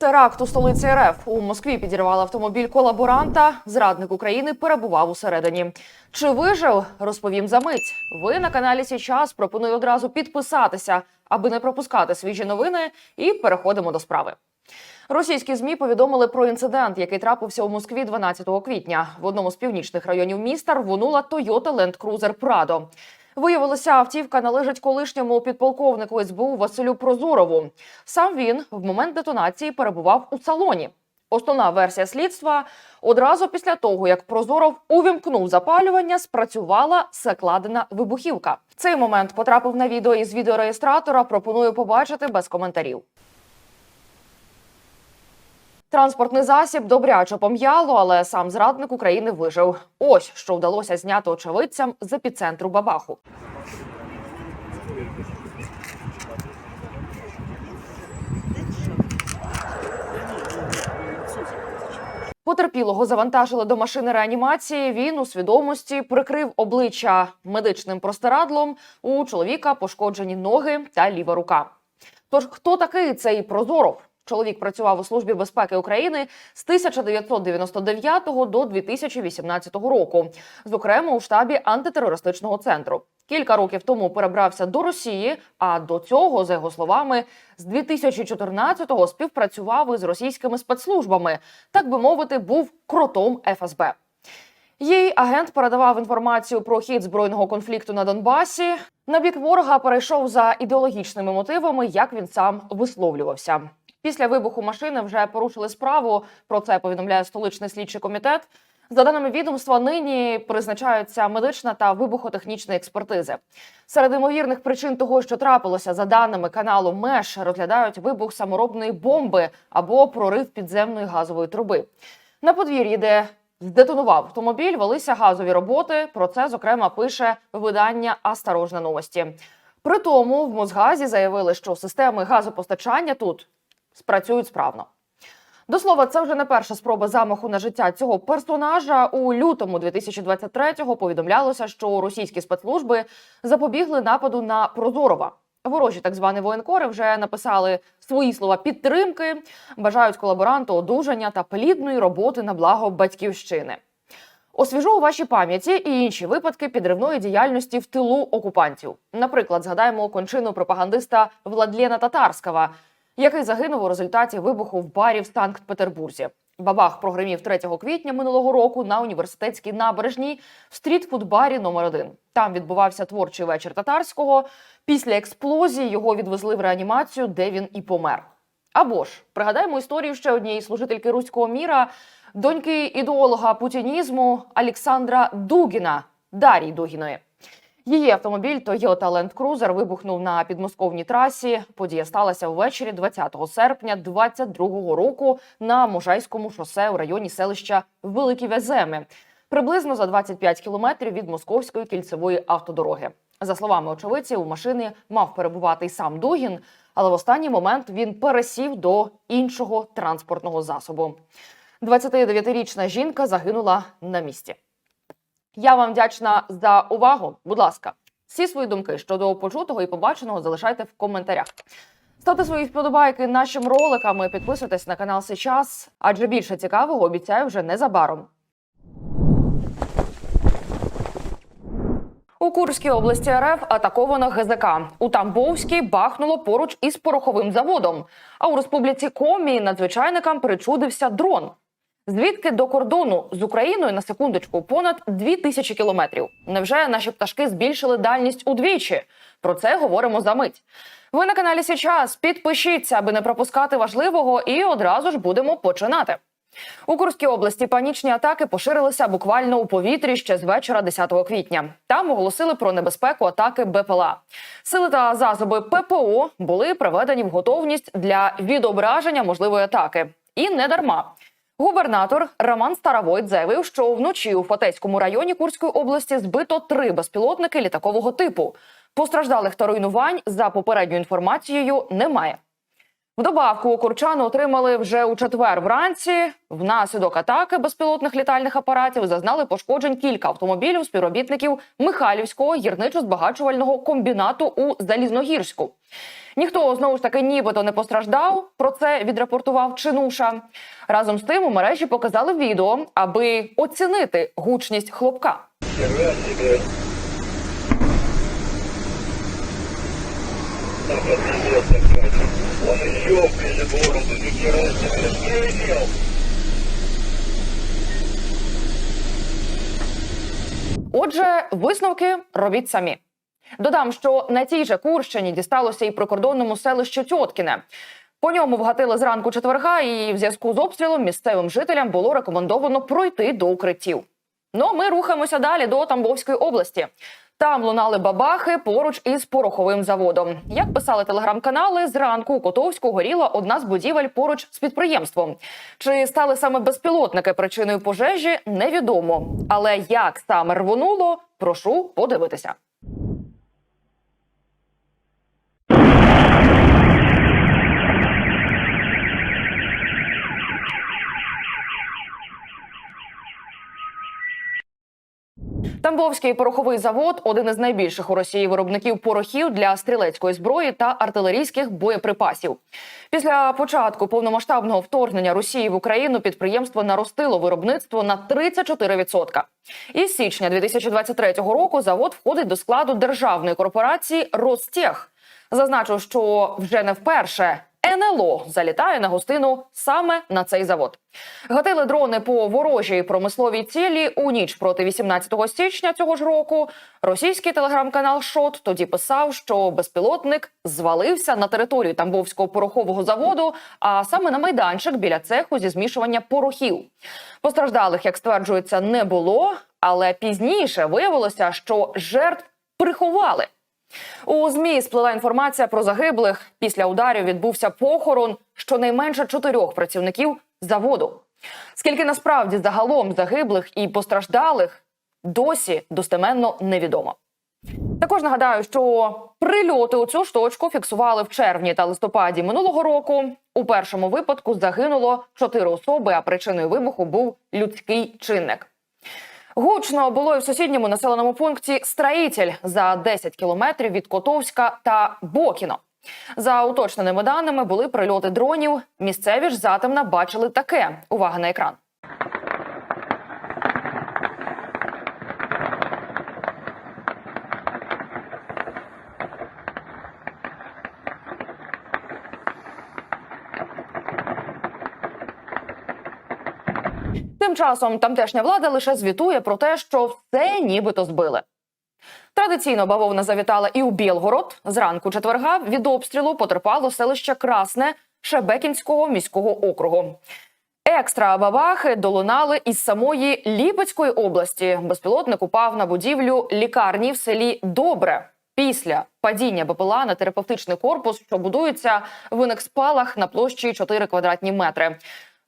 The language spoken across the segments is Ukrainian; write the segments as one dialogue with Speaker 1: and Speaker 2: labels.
Speaker 1: Теракт у столиці РФ у Москві підірвали автомобіль колаборанта. Зрадник України перебував усередині. Чи вижив? Розповім за мить. Ви на каналі Січас. Пропоную одразу підписатися, аби не пропускати свіжі новини. І переходимо до справи. Російські змі повідомили про інцидент, який трапився у Москві 12 квітня. В одному з північних районів міста рвонула Toyota Land Cruiser Prado. Виявилося, автівка належить колишньому підполковнику СБУ Василю Прозорову. Сам він в момент детонації перебував у салоні. Основна версія слідства одразу після того, як Прозоров увімкнув запалювання, спрацювала закладена вибухівка. Цей момент потрапив на відео із відеореєстратора. Пропоную побачити без коментарів. Транспортний засіб добряче пом'яло, але сам зрадник України вижив. Ось що вдалося зняти очевидцям з епіцентру Бабаху. Потерпілого завантажили до машини реанімації. Він у свідомості прикрив обличчя медичним простирадлом. У чоловіка пошкоджені ноги та ліва рука. Тож хто такий цей Прозоров? Чоловік працював у службі безпеки України з 1999 до 2018 року, зокрема у штабі антитерористичного центру. Кілька років тому перебрався до Росії. А до цього, за його словами, з 2014-го співпрацював із російськими спецслужбами, так би мовити, був кротом ФСБ. Їй агент передавав інформацію про хід збройного конфлікту на Донбасі. На бік ворога перейшов за ідеологічними мотивами, як він сам висловлювався. Після вибуху машини вже порушили справу. Про це повідомляє столичний слідчий комітет. За даними відомства, нині призначаються медична та вибухотехнічна експертизи. Серед ймовірних причин того, що трапилося, за даними каналу МЕШ, розглядають вибух саморобної бомби або прорив підземної газової труби. На подвір'ї, де здетонував автомобіль, велися газові роботи. Про це зокрема пише видання Осторожна новості. При тому в Мосгазі заявили, що системи газопостачання тут спрацюють справно. До слова, це вже не перша спроба замаху на життя цього персонажа. У лютому 2023-го повідомлялося, що російські спецслужби запобігли нападу на Прозорова. Ворожі так звані воєнкори вже написали свої слова підтримки, бажають колаборанту одужання та плідної роботи на благо батьківщини. Освіжу у вашій пам'яті і інші випадки підривної діяльності в тилу окупантів. Наприклад, згадаємо кончину пропагандиста Владлена Татарського, який загинув у результаті вибуху в барі в Санкт-Петербурзі. Бабах прогримів 3 квітня минулого року на університетській набережній в стрітфуд-барі номер 1 Там відбувався творчий вечір татарського. Після експлозії його відвезли в реанімацію, де він і помер. Або ж пригадаємо історію ще однієї служительки руського міра, доньки ідеолога путінізму Олександра Дугіна Дарії Дугіної. Її автомобіль Toyota Land Cruiser вибухнув на підмосковній трасі. Подія сталася ввечері 20 серпня 2022 року на Можайському шосе у районі селища Великі Веземи, приблизно за 25 кілометрів від московської кільцевої автодороги. За словами очевидців, у машини мав перебувати й сам Дугін, але в останній момент він пересів до іншого транспортного засобу. 29-річна жінка загинула на місці. Я вам вдячна за увагу. Будь ласка, всі свої думки щодо почутого і побаченого залишайте в коментарях. Ставте свої вподобайки нашим роликам і підписуйтесь на канал Сейчас, адже більше цікавого обіцяю вже незабаром. У Курській області РФ атаковано ГЗК. У Тамбовській бахнуло поруч із пороховим заводом. А у республіці Комі надзвичайникам причудився дрон. Звідки до кордону з Україною на секундочку понад дві тисячі кілометрів. Невже наші пташки збільшили дальність удвічі? Про це говоримо за мить. Ви на каналі Січас. Підпишіться, аби не пропускати важливого, і одразу ж будемо починати. У Курській області панічні атаки поширилися буквально у повітрі ще з вечора 10 квітня. Там оголосили про небезпеку атаки БПЛА. Сили та засоби ППО були приведені в готовність для відображення можливої атаки. І не дарма. Губернатор Роман Старовойт заявив, що вночі у Фатеському районі Курської області збито три безпілотники літакового типу. Постраждалих та руйнувань за попередньою інформацією немає. В добавку курчани отримали вже у четвер вранці. Внаслідок атаки безпілотних літальних апаратів зазнали пошкоджень кілька автомобілів співробітників Михайлівського гірничо-збагачувального комбінату у Залізногірську. Ніхто знову ж таки нібито не постраждав. Про це відрапортував Чинуша. Разом з тим у мережі показали відео, аби оцінити гучність хлопка.
Speaker 2: Так Он еще ближе ни хера себе. Прилетел.
Speaker 1: Отже, висновки робіть самі. Додам, що на тій же Курщині дісталося і прикордонному селищу Тьоткіне. По ньому вгатили зранку четверга, і в зв'язку з обстрілом місцевим жителям було рекомендовано пройти до укриттів. Ну, ми рухаємося далі до Тамбовської області. Там лунали бабахи поруч із пороховим заводом. Як писали телеграм-канали, зранку у Котовську горіла одна з будівель поруч з підприємством. Чи стали саме безпілотники причиною пожежі, невідомо. Але як саме рвонуло, прошу подивитися. Тамбовський пороховий завод один із найбільших у Росії виробників порохів для стрілецької зброї та артилерійських боєприпасів. Після початку повномасштабного вторгнення Росії в Україну підприємство наростило виробництво на 34%. Із січня 2023 року завод входить до складу державної корпорації Ростех. Зазначу, що вже не вперше НЛО залітає на гостину саме на цей завод. Гатили дрони по ворожій промисловій цілі у ніч проти 18 січня цього ж року. Російський телеграм-канал Шот тоді писав, що безпілотник звалився на територію Тамбовського порохового заводу, а саме на майданчик біля цеху зі змішування порохів. Постраждалих, як стверджується, не було, але пізніше виявилося, що жертв приховали. У змі сплила інформація про загиблих. Після ударів відбувся похорон щонайменше чотирьох працівників заводу. Скільки насправді загалом загиблих і постраждалих досі достеменно невідомо. Також нагадаю, що прильоти у цю ж фіксували в червні та листопаді минулого року. У першому випадку загинуло чотири особи, а причиною вибуху був людський чинник. Гучно було і в сусідньому населеному пункті Строїтель за 10 кілометрів від Котовська та Бокіно. За уточненими даними були прильоти дронів. Місцеві ж затемна бачили таке. Увага на екран. Тим часом тамтешня влада лише звітує про те, що все нібито збили. Традиційно бавовна завітала і у Білгород. Зранку четверга від обстрілу потерпало селище Красне Шебекінського міського округу. Екстра бабахи долунали із самої Ліпецької області. Безпілотник упав на будівлю лікарні в селі Добре. Після падіння БПЛА на терапевтичний корпус, що будується, виник спалах на площі 4 квадратні метри.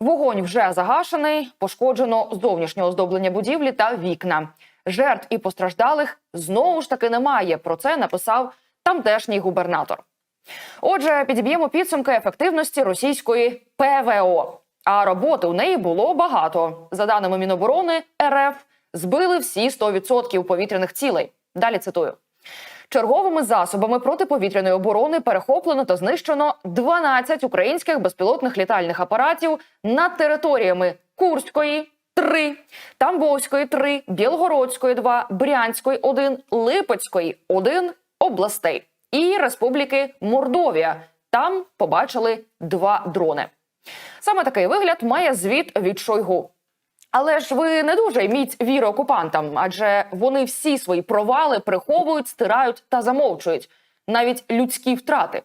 Speaker 1: Вогонь вже загашений, пошкоджено зовнішнє оздоблення будівлі та вікна. Жертв і постраждалих знову ж таки немає. Про це написав тамтешній губернатор. Отже, підіб'ємо підсумки ефективності російської ПВО. А роботи у неї було багато. За даними Міноборони РФ, збили всі 100% повітряних цілей. Далі цитую. Черговими засобами протиповітряної оборони перехоплено та знищено 12 українських безпілотних літальних апаратів над територіями Курської 3, Тамбовської 3, Білгородської 2, Брянської 1, Липецької 1 областей і Республіки Мордовія. Там побачили два дрони. Саме такий вигляд має звіт від Шойгу. Але ж ви не дуже йміть віри окупантам, адже вони всі свої провали приховують, стирають та замовчують, навіть людські втрати.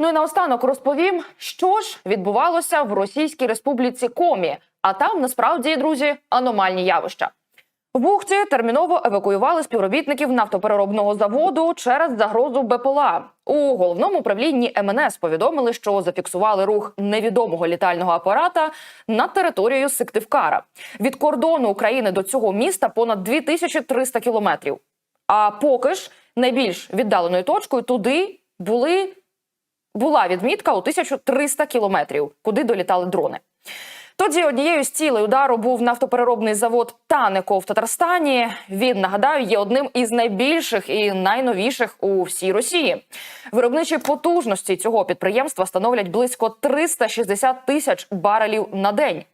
Speaker 1: Ну і наостанок розповім, що ж відбувалося в Російській Республіці Комі, а там насправді, друзі, аномальні явища. В бухті терміново евакуювали співробітників нафтопереробного заводу через загрозу БПЛА. У головному управлінні МНС повідомили, що зафіксували рух невідомого літального апарата над територією Сиктивкара. Від кордону України до цього міста понад 2300 кілометрів. А поки ж найбільш віддаленою точкою туди були була відмітка у 1300 кілометрів, куди долітали дрони. Тоді однією з цілей удару був нафтопереробний завод Танеко в Татарстані. Він нагадаю є одним із найбільших і найновіших у всій Росії. Виробничі потужності цього підприємства становлять близько 360 тисяч барелів на день.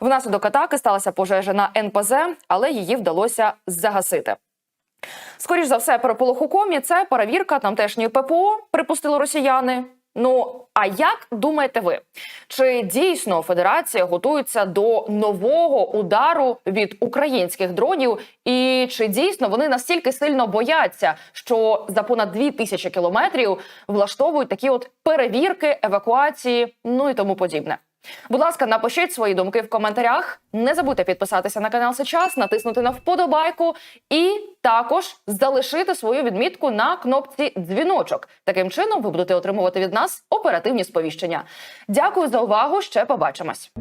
Speaker 1: Внаслідок атаки сталася пожежа на НПЗ, але її вдалося загасити. Скоріш за все, переполох у комі це перевірка тамтешньої ППО, припустили росіяни. Ну а як думаєте ви? Чи дійсно Федерація готується до нового удару від українських дронів? І чи дійсно вони настільки сильно бояться, що за понад дві тисячі кілометрів влаштовують такі от перевірки, евакуації, ну і тому подібне? Будь ласка, напишіть свої думки в коментарях. Не забудьте підписатися на канал сейчас, натиснути на вподобайку і також залишити свою відмітку на кнопці дзвіночок. Таким чином ви будете отримувати від нас оперативні сповіщення. Дякую за увагу. Ще побачимось.